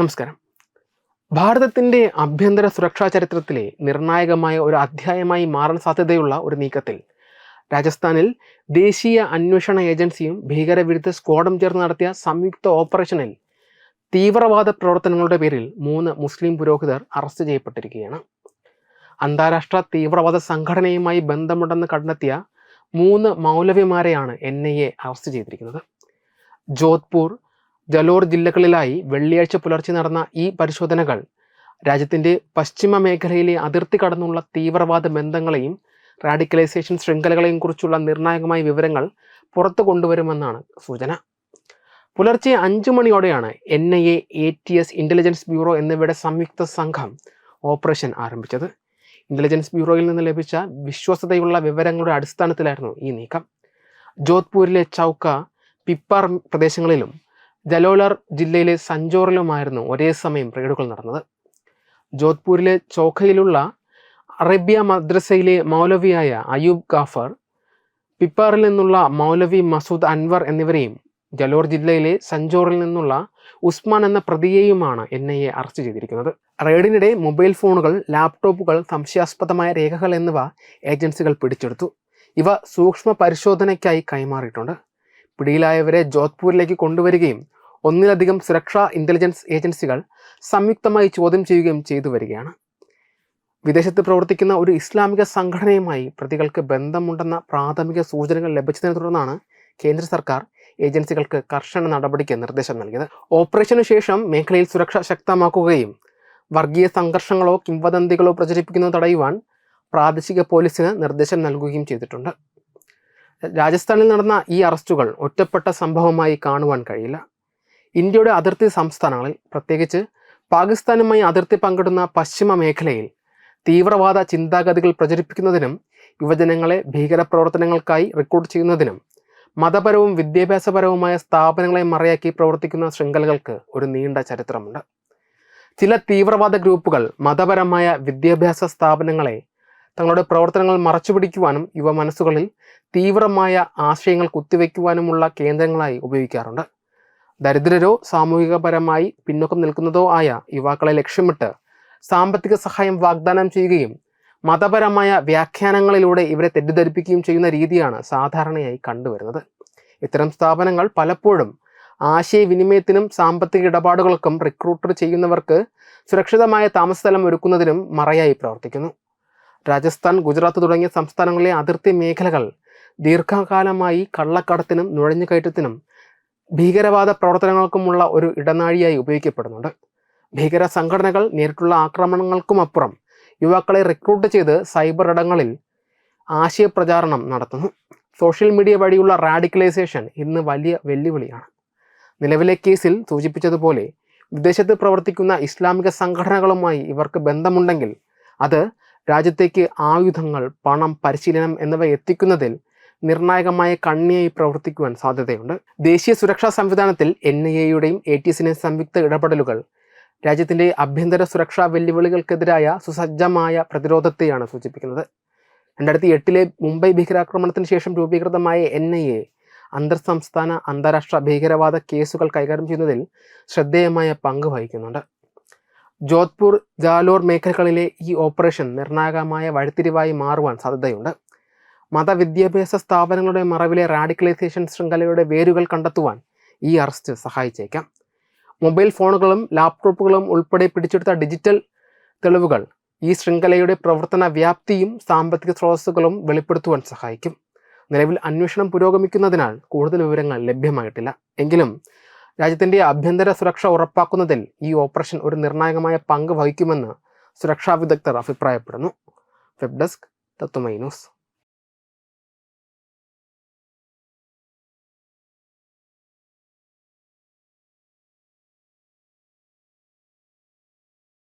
നമസ്കാരം. ഭാരതത്തിന്റെ ആഭ്യന്തര സുരക്ഷാ ചരിത്രത്തിലെ നിർണായകമായ ഒരു അധ്യായമായി മാറാൻ സാധ്യതയുള്ള ഒരു നീക്കത്തിൽ രാജസ്ഥാനിൽ ദേശീയ അന്വേഷണ ഏജൻസിയും ഭീകരവിരുദ്ധ സ്ക്വാഡും ചേർന്ന് നടത്തിയ സംയുക്ത ഓപ്പറേഷനിൽ തീവ്രവാദ പ്രവർത്തനങ്ങളുടെ പേരിൽ മൂന്ന് മുസ്ലിം പുരോഹിതർ അറസ്റ്റ് ചെയ്യപ്പെട്ടിരിക്കുകയാണ്. അന്താരാഷ്ട്ര തീവ്രവാദ സംഘടനയുമായി ബന്ധമുണ്ടെന്ന് കണ്ടെത്തിയ മൂന്ന് മൗലവിമാരെയാണ് എൻ ഐ എ അറസ്റ്റ് ചെയ്തിരിക്കുന്നത്. ജോധ്പൂർ ജലോർ ജില്ലകളിലായി വെള്ളിയാഴ്ച പുലർച്ചെ നടന്ന ഈ പരിശോധനകൾ രാജ്യത്തിന്റെ പശ്ചിമ മേഖലയിലെ അതിർത്തി കടന്നുള്ള തീവ്രവാദ ബന്ധങ്ങളെയും റാഡിക്കലൈസേഷൻ ശൃംഖലകളെയും കുറിച്ചുള്ള നിർണായകമായ വിവരങ്ങൾ പുറത്തു കൊണ്ടുവരുമെന്നാണ് സൂചന. പുലർച്ചെ അഞ്ചു മണിയോടെയാണ് N I A A T S intelligence bureau എന്നിവയുടെ സംയുക്ത സംഘം ഓപ്പറേഷൻ ആരംഭിച്ചത്. ഇന്റലിജൻസ് ബ്യൂറോയിൽ നിന്ന് ലഭിച്ച വിശ്വസതയുള്ള വിവരങ്ങളുടെ അടിസ്ഥാനത്തിലായിരുന്നു ഈ നീക്കം. ജോധ്പൂരിലെ ചൗക്ക പിപ്പാർ പ്രദേശങ്ങളിലും ജലോലർ ജില്ലയിലെ സഞ്ചോറിലുമായിരുന്നു ഒരേ സമയം റെയ്ഡുകൾ നടന്നത്. ജോധ്പൂരിലെ ചോഖയിലുള്ള അറേബ്യ മദ്രസയിലെ മൗലവിയായ അയൂബ് ഗാഫർ പിപ്പാറിൽ നിന്നുള്ള മൗലവി മസൂദ് അൻവർ എന്നിവരെയും ജലോർ ജില്ലയിലെ സഞ്ചോറിൽ നിന്നുള്ള ഉസ്മാൻ എന്ന പ്രതിയെയുമാണ് എൻ ഐ എ അറസ്റ്റ് ചെയ്തിരിക്കുന്നത്. റെയ്ഡിനിടെ മൊബൈൽ ഫോണുകൾ ലാപ്ടോപ്പുകൾ സംശയാസ്പദമായ രേഖകൾ എന്നിവ ഏജൻസികൾ പിടിച്ചെടുത്തു. ഇവ സൂക്ഷ്മ പരിശോധനയ്ക്കായി കൈമാറിയിട്ടുണ്ട്. പിടിയിലായവരെ ജോധ്പൂരിലേക്ക് കൊണ്ടുവരികയും ഒന്നിലധികം സുരക്ഷാ ഇന്റലിജൻസ് ഏജൻസികൾ സംയുക്തമായി ചോദ്യം ചെയ്യുകയും ചെയ്തു വരികയാണ്. വിദേശത്ത് പ്രവർത്തിക്കുന്ന ഒരു ഇസ്ലാമിക സംഘടനയുമായി പ്രതികൾക്ക് ബന്ധമുണ്ടെന്ന പ്രാഥമിക സൂചനകൾ ലഭിച്ചതിനെ തുടർന്നാണ് കേന്ദ്ര സർക്കാർ ഏജൻസികൾക്ക് കർശന നടപടിക്ക് നിർദ്ദേശം നൽകിയത്. ഓപ്പറേഷനു ശേഷം മേഖലയിൽ സുരക്ഷ ശക്തമാക്കുകയും വർഗീയ സംഘർഷങ്ങളോ കിംവദന്തികളോ പ്രചരിപ്പിക്കുന്നത് തടയുവാൻ പ്രാദേശിക പോലീസിന് നിർദ്ദേശം നൽകുകയും ചെയ്തിട്ടുണ്ട്. രാജസ്ഥാനിൽ നടന്ന ഈ അറസ്റ്റുകൾ ഒറ്റപ്പെട്ട സംഭവമായി കാണുവാൻ കഴിയില്ല. ഇന്ത്യയുടെ അതിർത്തി സംസ്ഥാനങ്ങളിൽ പ്രത്യേകിച്ച് പാകിസ്ഥാനുമായി അതിർത്തി പങ്കിടുന്ന പശ്ചിമ മേഖലയിൽ തീവ്രവാദ ചിന്താഗതികൾ പ്രചരിപ്പിക്കുന്നതിനും യുവജനങ്ങളെ ഭീകരപ്രവർത്തനങ്ങൾക്കായി റിക്രൂട്ട് ചെയ്യുന്നതിനും മതപരവും വിദ്യാഭ്യാസപരവുമായ സ്ഥാപനങ്ങളെ മറയാക്കി പ്രവർത്തിക്കുന്ന ശൃംഖലകൾക്ക് ഒരു നീണ്ട ചരിത്രമുണ്ട്. ചില തീവ്രവാദ ഗ്രൂപ്പുകൾ മതപരമായ വിദ്യാഭ്യാസ സ്ഥാപനങ്ങളെ തങ്ങളുടെ പ്രവർത്തനങ്ങൾ മറച്ചുപിടിക്കുവാനും യുവ മനസ്സുകളിൽ തീവ്രമായ ആശയങ്ങൾ കുത്തിവെക്കുവാനുമുള്ള കേന്ദ്രങ്ങളായി ഉപയോഗിക്കാറുണ്ട്. ദരിദ്രരോ സാമൂഹികപരമായി പിന്നോക്കം നിൽക്കുന്നതോ ആയ യുവാക്കളെ ലക്ഷ്യമിട്ട് സാമ്പത്തിക സഹായം വാഗ്ദാനം ചെയ്യുകയും മതപരമായ വ്യാഖ്യാനങ്ങളിലൂടെ ഇവരെ തെറ്റിദ്ധരിപ്പിക്കുകയും ചെയ്യുന്ന രീതിയാണ് സാധാരണയായി കണ്ടുവരുന്നത്. ഇത്തരം സ്ഥാപനങ്ങൾ പലപ്പോഴും ആശയവിനിമയത്തിനും സാമ്പത്തിക ഇടപാടുകൾക്കും റിക്രൂട്ടർ ചെയ്യുന്നവർക്ക് സുരക്ഷിതമായ താമസസ്ഥലം ഒരുക്കുന്നതിനും മറയായി പ്രവർത്തിക്കുന്നു. രാജസ്ഥാൻ ഗുജറാത്ത് തുടങ്ങിയ സംസ്ഥാനങ്ങളിലെ അതിർത്തി മേഖലകൾ ദീർഘകാലമായി കള്ളക്കടത്തിനും നുഴഞ്ഞുകയറ്റത്തിനും ഭീകരവാദ പ്രവർത്തനങ്ങൾക്കുമുള്ള ഒരു ഇടനാഴിയായി ഉപയോഗിക്കപ്പെടുന്നുണ്ട്. ഭീകര സംഘടനകൾ നേരിട്ടുള്ള ആക്രമണങ്ങൾക്കുമപ്പുറം യുവാക്കളെ റിക്രൂട്ട് ചെയ്ത് സൈബർ ഇടങ്ങളിൽ ആശയപ്രചാരണം നടത്തുന്നു. സോഷ്യൽ മീഡിയ വഴിയുള്ള റാഡിക്കലൈസേഷൻ ഇന്ന് വലിയ വെല്ലുവിളിയാണ്. നിലവിലെ കേസിൽ സൂചിപ്പിച്ചതുപോലെ വിദേശത്ത് പ്രവർത്തിക്കുന്ന ഇസ്ലാമിക സംഘടനകളുമായി ഇവർക്ക് ബന്ധമുണ്ടെങ്കിൽ അത് രാജ്യത്തേക്ക് ആയുധങ്ങൾ പണം പരിശീലനം എന്നിവ എത്തിക്കുന്നതിൽ നിർണായകമായ കണ്ണിയായി പ്രവർത്തിക്കുവാൻ സാധ്യതയുണ്ട്. ദേശീയ സുരക്ഷാ സംവിധാനത്തിൽ എൻ ഐ എയുടെയും എ ടി എസിന്റെയും സംയുക്ത ഇടപെടലുകൾ രാജ്യത്തിന്റെ ആഭ്യന്തര സുരക്ഷാ വെല്ലുവിളികൾക്കെതിരായ സുസജ്ജമായ പ്രതിരോധത്തെയാണ് സൂചിപ്പിക്കുന്നത്. രണ്ടായിരത്തി എട്ടിലെ മുംബൈ ഭീകരാക്രമണത്തിന് ശേഷം രൂപീകൃതമായ എൻ ഐ എ അന്തർ സംസ്ഥാന അന്താരാഷ്ട്ര ഭീകരവാദ കേസുകൾ കൈകാര്യം ചെയ്യുന്നതിൽ ശ്രദ്ധേയമായ പങ്ക് വഹിക്കുന്നുണ്ട്. ജോധ്പൂർ ജാലോർ മേഖലകളിലെ ഈ ഓപ്പറേഷൻ നിർണായകമായ വഴിത്തിരിവായി മാറുവാൻ സാധ്യതയുണ്ട്. മതവിദ്യാഭ്യാസ സ്ഥാപനങ്ങളുടെ മറവിലെ റാഡിക്കലൈസേഷൻ ശൃംഖലയുടെ വേരുകൾ കണ്ടെത്തുവാൻ ഈ അറസ്റ്റ് സഹായിച്ചേക്കാം. മൊബൈൽ ഫോണുകളും ലാപ്ടോപ്പുകളും ഉൾപ്പെടെ പിടിച്ചെടുത്ത ഡിജിറ്റൽ തെളിവുകൾ ഈ ശൃംഖലയുടെ പ്രവർത്തന വ്യാപ്തിയും സാമ്പത്തിക സ്രോതസ്സുകളും വെളിപ്പെടുത്തുവാൻ സഹായിക്കും. നിലവിൽ അന്വേഷണം പുരോഗമിക്കുന്നതിനാൽ കൂടുതൽ വിവരങ്ങൾ ലഭ്യമായിട്ടില്ല. എങ്കിലും രാജ്യത്തിന്റെ ആഭ്യന്തര സുരക്ഷ ഉറപ്പാക്കുന്നതിൽ ഈ ഓപ്പറേഷൻ ഒരു നിർണായകമായ പങ്ക് വഹിക്കുമെന്ന് സുരക്ഷാ വിദഗ്ധർ അഭിപ്രായപ്പെടുന്നു. Web desk Tatwamayi news.